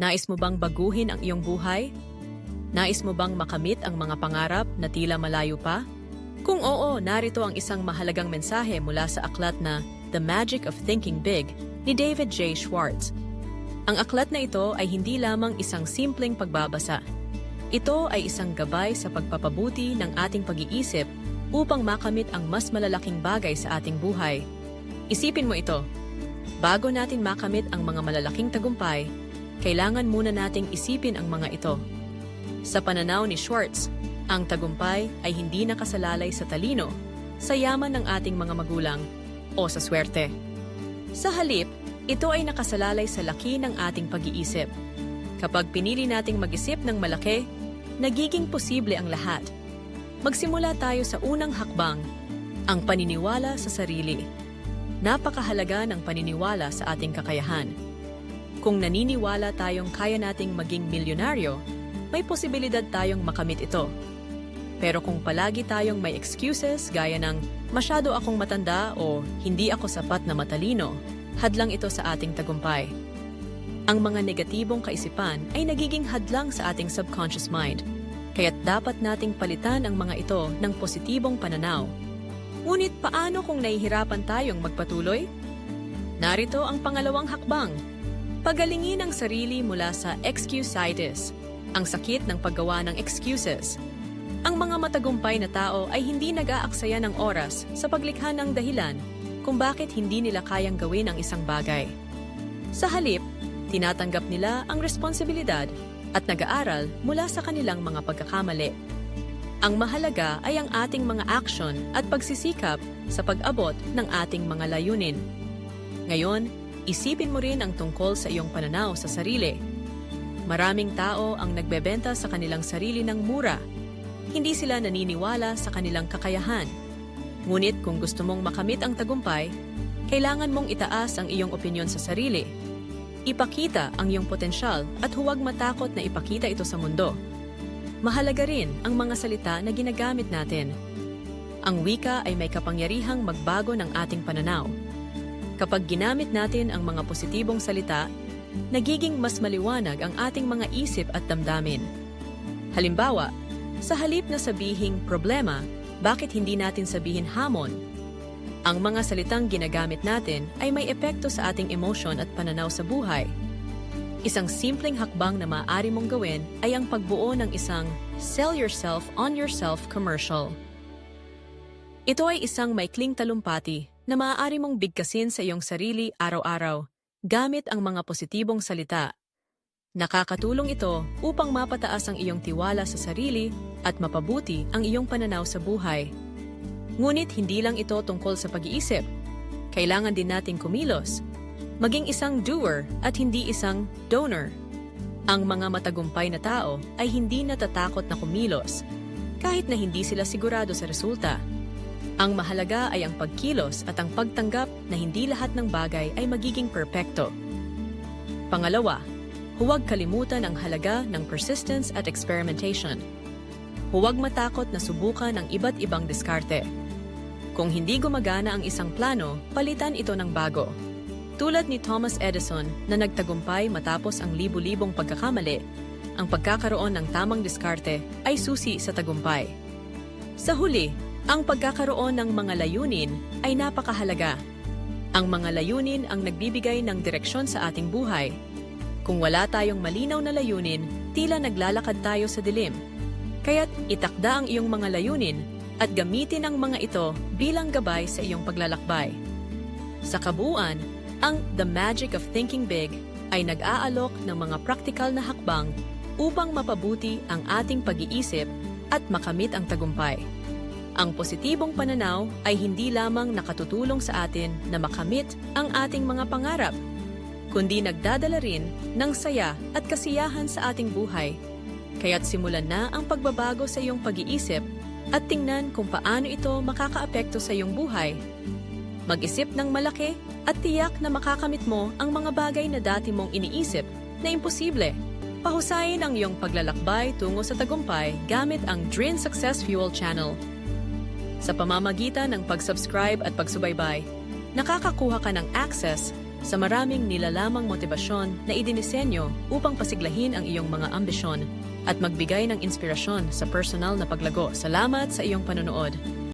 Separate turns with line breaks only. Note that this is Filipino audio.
Nais mo bang baguhin ang iyong buhay? Nais mo bang makamit ang mga pangarap na tila malayo pa? Kung oo, narito ang isang mahalagang mensahe mula sa aklat na The Magic of Thinking Big ni David J. Schwartz. Ang aklat na ito ay hindi lamang isang simpleng pagbabasa. Ito ay isang gabay sa pagpapabuti ng ating pag-iisip upang makamit ang mas malalaking bagay sa ating buhay. Isipin mo ito. Bago natin makamit ang mga malalaking tagumpay, kailangan muna nating isipin ang mga ito. Sa pananaw ni Schwartz, ang tagumpay ay hindi nakasalalay sa talino, sa yaman ng ating mga magulang, o sa swerte. Sa halip, ito ay nakasalalay sa laki ng ating pag-iisip. Kapag pinili nating mag-isip ng malaki, nagiging posible ang lahat. Magsimula tayo sa unang hakbang, ang paniniwala sa sarili. Napakahalaga ng paniniwala sa ating kakayahan. Kung naniniwala tayong kaya nating maging milyonaryo, may posibilidad tayong makamit ito. Pero kung palagi tayong may excuses gaya ng masyado akong matanda o hindi ako sapat na matalino, hadlang ito sa ating tagumpay. Ang mga negatibong kaisipan ay nagiging hadlang sa ating subconscious mind, kaya't dapat nating palitan ang mga ito ng positibong pananaw. Ngunit paano kung nahihirapan tayong magpatuloy? Narito ang pangalawang hakbang. Pagalingin ang sarili mula sa excusitis, ang sakit ng paggawa ng excuses. Ang mga matagumpay na tao ay hindi nag-aaksaya ng oras sa paglikha ng dahilan kung bakit hindi nila kayang gawin ang isang bagay. Sa halip, tinatanggap nila ang responsibilidad at nag-aaral mula sa kanilang mga pagkakamali. Ang mahalaga ay ang ating mga aksyon at pagsisikap sa pag-abot ng ating mga layunin. Ngayon, isipin mo rin ang tungkol sa iyong pananaw sa sarili. Maraming tao ang nagbebenta sa kanilang sarili ng mura. Hindi sila naniniwala sa kanilang kakayahan. Ngunit kung gusto mong makamit ang tagumpay, kailangan mong itaas ang iyong opinyon sa sarili. Ipakita ang iyong potensyal at huwag matakot na ipakita ito sa mundo. Mahalaga rin ang mga salita na ginagamit natin. Ang wika ay may kapangyarihang magbago ng ating pananaw. Kapag ginamit natin ang mga positibong salita, nagiging mas maliwanag ang ating mga isip at damdamin. Halimbawa, sa halip na sabihing problema, bakit hindi natin sabihin hamon? Ang mga salitang ginagamit natin ay may epekto sa ating emosyon at pananaw sa buhay. Isang simpleng hakbang na maaari mong gawin ay ang pagbuo ng isang Sell Yourself on Yourself commercial. Ito ay isang maikling talumpati na maaari mong bigkasin sa iyong sarili araw-araw gamit ang mga positibong salita. Nakakatulong ito upang mapataas ang iyong tiwala sa sarili at mapabuti ang iyong pananaw sa buhay. Ngunit hindi lang ito tungkol sa pag-iisip. Kailangan din nating kumilos maging isang doer at hindi isang donor. Ang mga matagumpay na tao ay hindi natatakot na kumilos, kahit na hindi sila sigurado sa resulta. Ang mahalaga ay ang pagkilos at ang pagtanggap na hindi lahat ng bagay ay magiging perpekto. Pangalawa, huwag kalimutan ang halaga ng persistence at experimentation. Huwag matakot na subukan ang iba't ibang diskarte. Kung hindi gumagana ang isang plano, palitan ito ng bago. Tulad ni Thomas Edison na nagtagumpay matapos ang libu-libong pagkakamali, ang pagkakaroon ng tamang diskarte ay susi sa tagumpay. Sa huli, ang pagkakaroon ng mga layunin ay napakahalaga. Ang mga layunin ang nagbibigay ng direksyon sa ating buhay. Kung wala tayong malinaw na layunin, tila naglalakad tayo sa dilim. Kaya't itakda ang iyong mga layunin at gamitin ang mga ito bilang gabay sa iyong paglalakbay. Sa kabuuan, ang The Magic of Thinking Big ay nag-aalok ng mga praktikal na hakbang upang mapabuti ang ating pag-iisip at makamit ang tagumpay. Ang positibong pananaw ay hindi lamang nakatutulong sa atin na makamit ang ating mga pangarap, kundi nagdadala rin ng saya at kasiyahan sa ating buhay. Kaya't simulan na ang pagbabago sa iyong pag-iisip at tingnan kung paano ito makakaapekto sa iyong buhay. Mag-isip ng malaki at tiyak na makakamit mo ang mga bagay na dati mong iniisip na imposible. Pahusayin ang iyong paglalakbay tungo sa tagumpay gamit ang Drin Success Fuel Channel. Sa pamamagitan ng pag-subscribe at pagsubaybay, nakakakuha ka ng access sa maraming nilalamang motibasyon na idinisenyo upang pasiglahin ang iyong mga ambisyon at magbigay ng inspirasyon sa personal na paglago. Salamat sa iyong panonood.